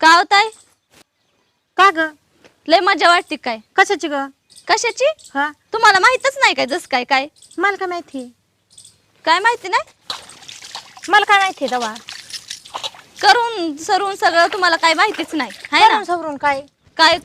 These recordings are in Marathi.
का होताय का ग? लय मजा वाटते काय? कशाची ग? कशाची? हा. तुम्हाला माहितच नाही काय जस काय काय? मला काय माहिती? काय माहिती नाही? मला काय माहिती दवा करून सरून सगळं तुम्हाला काय माहितीच नाही हाय ना? करून सवरून काय? काय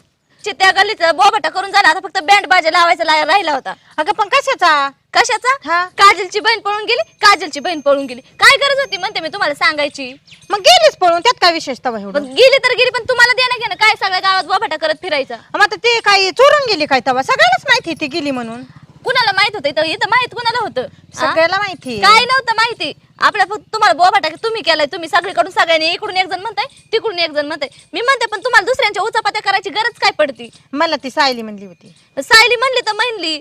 चित्या गल्लीत बोबाटा करून झाला आता फक्त बँड बाजा लावायचा ला- राहिला होता. अगं पण कशाचा? कशाचा? हा. काजलची बहीण पळून गेली काजलची बहीण पळून गेली. काय गरज होती म्हणते मी तुम्हाला सांगायची? मग गेलीच पळून त्यात काय विशेष तवा पण एवढं गेली तर गेली पण तुम्हाला देणं घेणं काय सगळ्या गावात बोबाटा करत फिरायचं? मग आता ते काही चोरून गेली काय तवा? सगळ्यालाच माहिती ती गेली म्हणून. कुणाला माहीत होतं? इथं इथं माहीत कुणाला होतं? हा? सगळ्याला माहिती काय नव्हतं माहिती? आपल्या फक्त तुम्हाला बोबाटा की तुम्ही केलाय तुम्ही सगळीकडून सगळ्यांनी इकडून एक जण म्हणताय तिकडून एक जण म्हणताय. मी म्हणते पण तुम्हाला दुसऱ्यांच्या उचापात्या करायची गरज काय पडती? मला ती सायली म्हणली होती. सायली म्हणली तर म्हणली.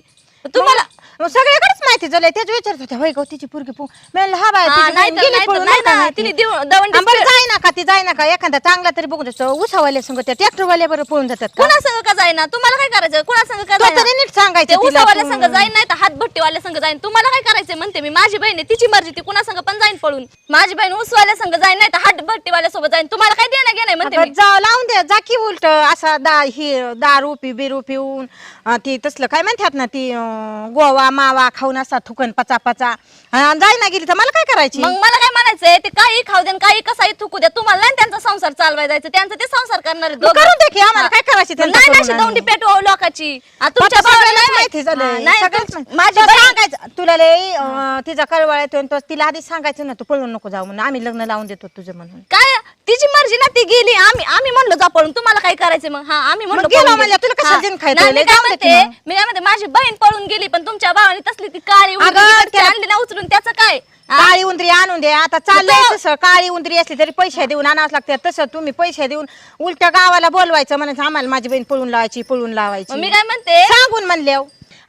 तुम्हाला मग सगळ्याकडेच माहिती झालंय. त्याच विचारत होत्या होय गो तिची पुरगी पू मी म्हणलं, हा बाय हा, नाही तर- नाही तर- नाही नाही ना. तिने दिव- दवंडी बरं जाय ना का ती जाय ना का एखादा चांगला तरी बघू देतो उसावाल्या संग त्या ट्रॅक्टरवाल्या बरं पळून जातात का? कुणा संग का जाईना तुम्हाला काय करायचं? कुणा संग का तो जाईना? तरी नीट सांगायचं ते तिला उसावाल्या तू. संग जाईन नाही तर हातभट्टीवाल्या संग जाईन. तुम्हाला काय करायचंय म्हणते मी? माझी बहीण आहे तिची मर्जी ती कुणा संग पण जाईन पळून. माझी बहीण उसवाल्या संग जाईन नाही तर हातभट्टीवाल्या सोबत जाईन. तुम्हाला काय देणं घेणं म्हणते अगं, मी? जा लावून दे जा की उलट. असा दा ही दारू पी बिरू पिऊन अं, ती तसलं काय म्हणतात ना ती अं, गोवा मावा खाऊन असा थुकन पचा पचा अं, जाय ना गेली तर मला काय करायची मग मला काय म्हणायचंय ते काही खाऊ द्या काही कसाही थुकू द्या तुम्हाला नाही त्यांचा संसार चालवाय जायचं त्यांचं ते संसार करणार आहेत मग दोघं. करून दे की, आम्हाला. काय करायची त्यांचं नाही करून नाही आणि. दौंडी पेटवा लोकाची आ, तुमच्या आता भावाला सगळ्यालाच नाही माहिती हा, झालंय नाही, सगळ्याच तुम- माहिती. माझी तो बहीण- सांगायचं तुला लय अं, तिचा कळवळा येतो आणि तो तिला आधी सांगायचं ना तू पळून नको जाऊ म्हणून आम्ही लग्न लावून देतो तुझं म्हणून काय तिची मर्जी ना ती गेली आम्ही आम्ही म्हणलो जा पळून तुम्हाला काय करायचं मग हा आम्ही म्हणलो मग गेलो पळून म्हणल्या, गेली. तुला कशाला हा. दिन खायचं? नाही, मी लय काय दे की म्हणते मग. मी काय म्हणते माझी बहीण पळून गेली पण तुमच्या भावाने तसली ती काळी उंदरी अगं, तिकडची त्याला- आणली ना उचलून त्याचं काय? हा? काळी उंदरी आणून दे. आता चाललंय तो- तसं. काळी उंदरी असली तरी पैसे देऊन आणावं लागते. तसं तुम्ही पैसे देऊन उलट्या गावाला बोलवायचं म्हणायचं आम्हाला माझी बहीण पळून लावायची पळून मग लावायची मी काय म्हणते? सांगून म्हणले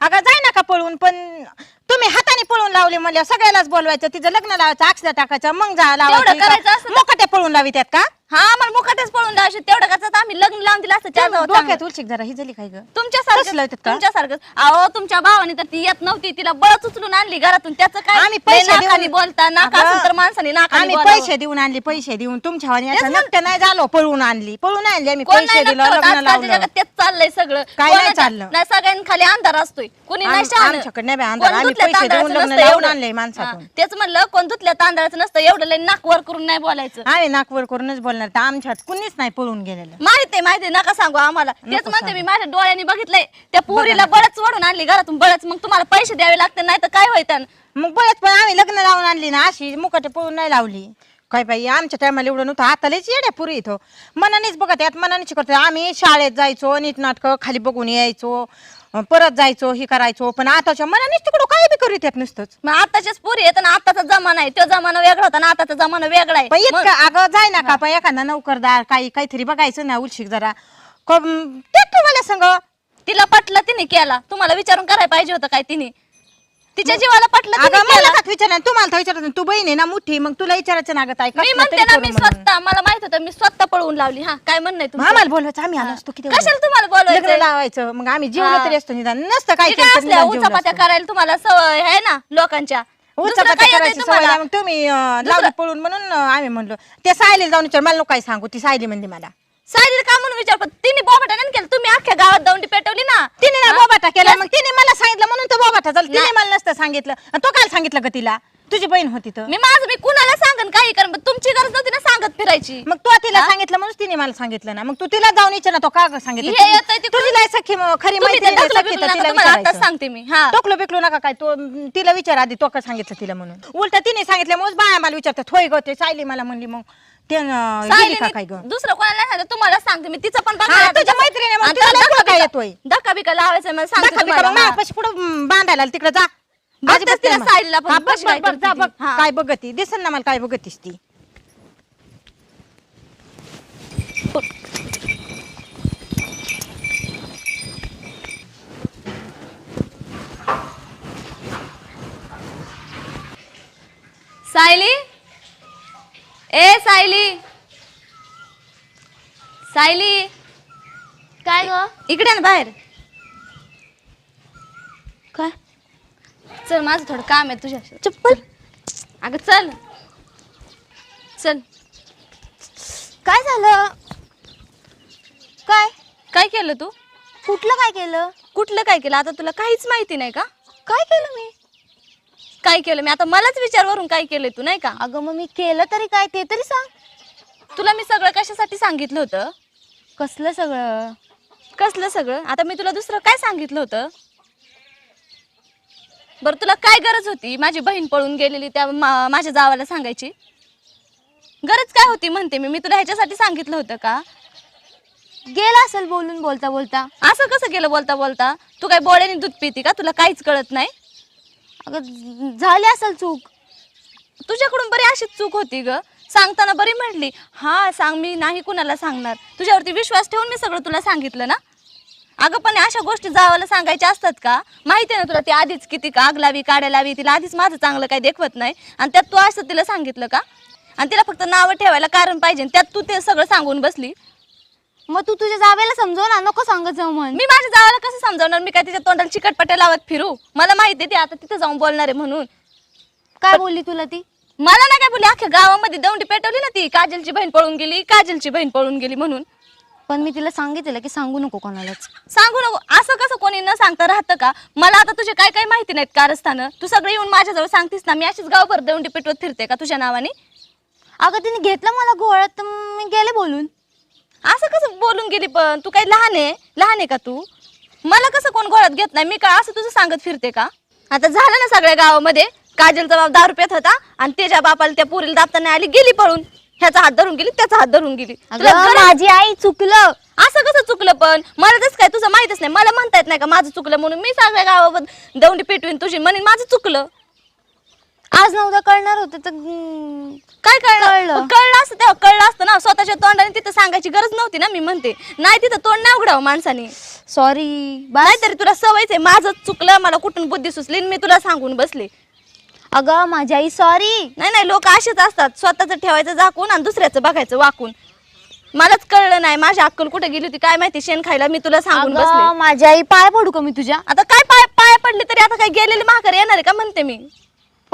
अगं जाय नका पळून पण तुम्ही हाताने पळून लावले म्हणले सगळ्यालाच बोलवायचं. तिचं लग्न लावायचं अक्षदा टाकायचं मग जा करायचं असतं तर- मोकटे पळून का? हा मला मुखातच पळून द्यावं तेवढं कसं आम्ही लग्न लावून दिलं असतं चार जाऊ डोक्यात उलशिक जरा ही झाली काय ग तुमच्यासारखं का? तुमच्यासारखं अहो तुमच्या भावाने तर ती येत नव्हती तिला बळच उचलून आणली घरातून त्याचं काय आम्ही पैसे नाकाने देऊन- बोलता नाका अगं, असेल तर माणसाने नाकाने आम्ही बोलावं. पैसे देऊन आणली पैसे देऊन तुमच्या वाणी तेच असं म्हण- नक्की नाही झालो पळून आणली पळून आणली आम्ही कोण पैसे नाही दिलं नकळत, लग्न आजकालच्या लावलं जगात तेच चाललंय सगळं काय नाही कोणाच्या- चाललं? नाही सगळ्यांखाली अंधार असतोय कोणी नाही आम- शहाणं. आमच्याकडे नाही बाई अंधार. कोण आम्ही धुतल्या पैसे देऊन तांदळाचं लग्न नसतं लावून एवढं. आणलंय माणसातून. हा, तेच म्हणलं कोण धुतल्या तांदळाचं नसतं एवढं लय नाक वर करून नाही बोलायचं आम्ही नाकवर करूनच बोलणार तर आमच्यात कुणीच नाही पळून गेलेलं. माहिती माहिती नका सांगू आम्हाला. तेच म्हणते मी माझ्या डोळ्यांनी बघितलंय. त्या पोरीला बळच ओढून आणली घरातून बळच. मग तुम्हाला पैसे द्यावे लागते नाही तर काय होईल त्यानं? मग बळच पण आम्ही लग्न लावून आणली ना अशी मुकाटे पळून नाही लावली. काय बाई आमच्या टायमाला एवढं नव्हतं. आता लयच येड्या पुरी इथं. मनानेच बघत यात मनानेच करतो आम्ही शाळेत जायचो नीट नाटकं खाली बघून यायचो. परत जायचो हे करायचो पण आताच्या मनानेच तिकडं काय बी करीत येत नुसतंच. मग आताच्याच पोरी येत ना आताचा जमाना आहे. तो जमाना वेगळा होता ना आताचा जमाना वेगळा आहे. पण मग- इतकं अगं जाय ना का पण एखादा नौकरदार काही काहीतरी बघायचं ना उलशिक जरा. ट्रॅक्टर मला सांग? तिला पटलं तिने केला. तुम्हाला विचारून करायला पाहिजे होतं काय तिने. तिच्या जीवाला पटलं अगं मला केला. का विचार तुम्हाला तर विचारायचं तू बहीण आहे ना मोठी. मग तुला विचारायचं ना गं ताई मी कसलं म्हणते तरी ना करू मी म्हणून. स्वतः मला माहीत होतं मी स्वतः पळवून लावली. हा काय म्हणणं आहे तुमचं? आम्हाला बोलवायचं. आम्ही आलो असतो किती कशाला तुम्हाला लग्न बोलवायचं लावायचं. मग आम्ही जेवलो हा. तरी असतो निदान. नसतं काय मी असल्या उचापात्या. करायला तुम्हाला सवय आहे ना लोकांच्या. दुसरं उचापात्या काय येतंय करायची सवय तुम्हाला? नाही, मग तुम्ही अं, लावली पळून म्हणून अं, आम्ही म्हणलो. ते सायलीला जाऊन विचार मला नको काय सांगू. ती सायली म्हणली मला. सायलीला का म्हणून विचार पण तिने बोबाटा नाही केलं. तुम्ही अख्ख्या गावात दौंडी पेटवली ना? तिने ना? बोबाटा केला. मग तिने मला सांगितलं म्हणून तो बोबाटा झाला. तिने मला नसतं सांगितलं. आणि तो काय सांगितलं का तिला? तुझी बहीण होती तर. मी माझं मी कुणाला सांगन काही कर तुमची गरज नव्हती ना सांगत फिरायची. मग तू तिला सांगितलं म्हणून तिने मला सांगितलं ना. मग तू तिला जाऊन विचार ना तो का सांगितलं? हे येतंय तुझी- तिकडून. तुझी लय सखी म- खरी तुम्ही ते बिकलं नका, तुम्हाला आताच. सांगते मी. हा. टोकलो बिकलो नका काय. तो तिला विचार आधी तो का सांगितलं तिला म्हणून? उलट तिने सांगितलं मग बाया मला विचारतात होय ग ते सायली मला म्हणली मग. ते अं, गेली का सायलीने काय ग दुसरं कोणाला नाही तुम्हाला सांगते मी तिचं पण हा, तुझ्या मैत्रिणी मग आणि तिला त्याला लय धक्का बिक्का- येतोय? धक्का बिक्का लावायचं मला सांगते तुम्हाला, कुठं बांधायला तिकडे जा तिला मग. हा, बघ, कशी काय बघ, बघ, जा करते बघ ती. हा. काय बघती दिसन ना मला काय बघतीस ती सायली ए सायली. सायली. काय ग? इकडे ना बाहेर. काय? चल माझं थोडं काम आहे तुझ्या चप्पल? अगं चल. चल. काय झालं? काय केलं तू? कुठलं काय केलं? कुठलं काय केलं? आता तुला काहीच माहिती नाही का? काय केलं मी? काय केलं? मी आता मलाच विचारवरून काय केलंय तू नाही का? अगं मग मी केलं तरी काय ते तरी सांग. तुला मी सगळं कशासाठी सांगितलं होतं? कसलं सगळं? कसलं सगळं? आता मी तुला दुसरं काय सांगितलं होतं? बरं तुला काय गरज होती? माझी बहीण पळून गेलेली त्या मा- माझ्या जावाला सांगायची? गरज काय होती म्हणते मी? मी तुला ह्याच्यासाठी सांगितलं होतं का? गेला असेल बोलून बोलता बोलता. असं कसं गेलं बोलता बोलता? तू काय बोळ्याने दूध पिती का? तुला काहीच कळत नाही? अगं झाली असेल चूक. तुझ्याकडून बरी अशीच चूक होती ग. सांगताना बरी म्हटली हा सांग मी नाही कुणाला सांगणार. तुझ्यावरती विश्वास ठेवून मी सगळं तुला सांगितलं ना? अगं पण अशा गोष्टी जावाला सांगायच्या असतात का? माहिती आहे ना तुला ती आधीच किती का आग लावी काड्या लावी तिला आधीच माझं चांगलं काही देखवत नाही. आणि त्यात तू असं तिला सांगितलं का? आणि तिला फक्त नावं ठेवायला कारण पाहिजे त्यात तू ते सगळं सांगून बसली. मग तू तुझ्या जावेला समजव ना नको सांगत जाऊ म्हण. मी माझ्या जावाला कसं समजावणार? मी काय तिच्या तोंडाला चिकटपट्या लावत फिरू? मला माहिती आहे ती आता तिथं जाऊन बोलणार आहे म्हणून. काय बोलली तुला ती? मला नाही काय बोलली. अख्ख्या गावामध्ये दौंडी पेटवली ना ती. काजलची बहीण पळून गेली काजलची बहीण पळून गेली म्हणून. पण मी तिला सांगितलं की सांगू नको कोणालाच. सांगू नको. असं कसं कोणी न सांगता राहतं का? मला आता तुझे काय काय माहिती नाहीत कारस्थानं. तू सगळे येऊन माझ्याजवळ सांगतीस ना मी अशीच गावभर दौंडी पेटवत फिरते का तुझ्या नावाने? अगं तिने घेतलं मला घोळत तर मी गेले बोलून. असं कसं बोलून गेली पण? तू काही लहान आहे? लहान आहे का तू? मला कसं कोण गोळ्यात घेत नाही? मी काय असं तुझं सांगत फिरते का? आता झालं ना सगळ्या गावामध्ये. काजलचा बाप दारू पेत होता आणि त्याच्या बापाला त्या पुरीला दाबताना आली गेली पळून. ह्याचा हात धरून गेली त्याचा हात धरून गेली. तुला अगं गरज- माझी आई चुकलं. असं कसं चुकलं पण? मला तसं काय तुझं माहितच नाही. मला म्हणता येत नाही का माझं चुकलं म्हणून मी सगळ्या गावाबद्दल दौंडी पेटवीन तुझी म्हणून माझं चुकलं. आज ना उद्या कळणार होतं तर हम्म, काय कळलं? कळलं. कळलं असतं तेव्हा कळलं असतं ना. स्वतःच्या तोंडाने तिथं सांगायची गरज नव्हती ना मी म्हणते. नाही तिथं तोंड नाही उघडावं माणसाने. सॉरी बाय नाहीतरी तुला सवयच आहे. माझं चुकलं मला कुठून बुद्धी सुचली आणि मी तुला सांगून बसले. अगं माझी आई सॉरी नाही नाही लोक असेच असतात. स्वतःचं ठेवायचं झाकून आणि दुसऱ्याचं बघायचं वाकून. मलाच कळलं नाही. माझी अक्कल कुठे गेली होती काय माहिती? शेण खायला मी तुला सांगून बसले. माझी आई पाय पडू का मी तुझ्या? आता काय पाय पाय पडले तरी आता काय गेलेले महागार येणार आहे का? म्हणते मी.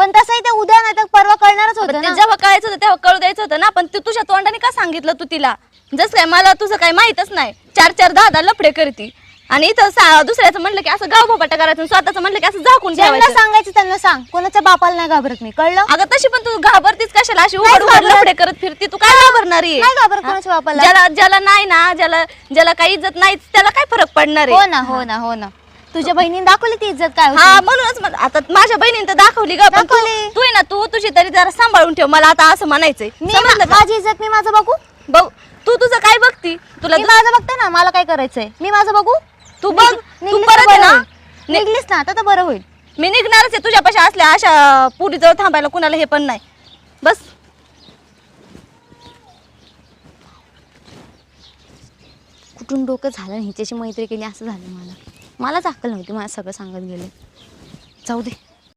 पण तसंही ते उद्या नाही तर परवा कळणारच होतं ना. जेव्हा कळायचं होतं तेव्हा कळू द्यायचं होतं ना. पण तू तुझ्या तोंडाने का सांगितलं तू तिला? जसं काय मला तुझं काय माहितच नाही. चार चार दहा दहा लफडे करती. आणि इथं सा- दुसऱ्याचं म्हणलं की असं गाव भोपाटा करायचं आणि स्वतःचं म्हणलं की असं झाकून ज्यांना ठेवायचं. सांगायचं त्यांना सांग. कोणाच्या बापाला नाही घाबरत मी. कळलं? अगं तशी पण तू घाबरतीस कशाला? अशी नाही उघड उघड घाबरत. लफडे करत फिरती. तू काय घाबरणारी आहे? नाही घाबरत कोणाच्या बापाला. ज्याला ज्याला नाही ना ज्याला ज्याला काही इज्जत नाही त्याला काय फरक पडणार हो आहे ना हो ना हो ना. तुझ्या बहिणीने दाखवली ती इज्जत काय हा म्हणूनच म्हण- आता माझ्या बहिणीने तर दाखवली ग पण तू दाखवली. तू आहे ना तू तुझी तरी जरा सांभाळून ठेव मला आता असं म्हणायचंय. मी समजलं का? माझी इज्जत मी माझं बघू? बघ तू तुझं काय बघती? तुला मी माझं बघते ना मला काय करायचंय? मी माझं बघू? तू बघ तू निघलीस परत तर आहे बरं ना होईल. निघलीस ना आता तर बरं होईल. मी निघणारच आहे तुझ्यापाशी असल्या अशा पुरीजवळ थांबायला कुणाला हे पण नाही. बस. कुठून डोकं झालं हिच्याशी मैत्री केली असं झालं मला. मलाच अक्कल नव्हती मला सगळं सांगत गेले. जाऊ दे.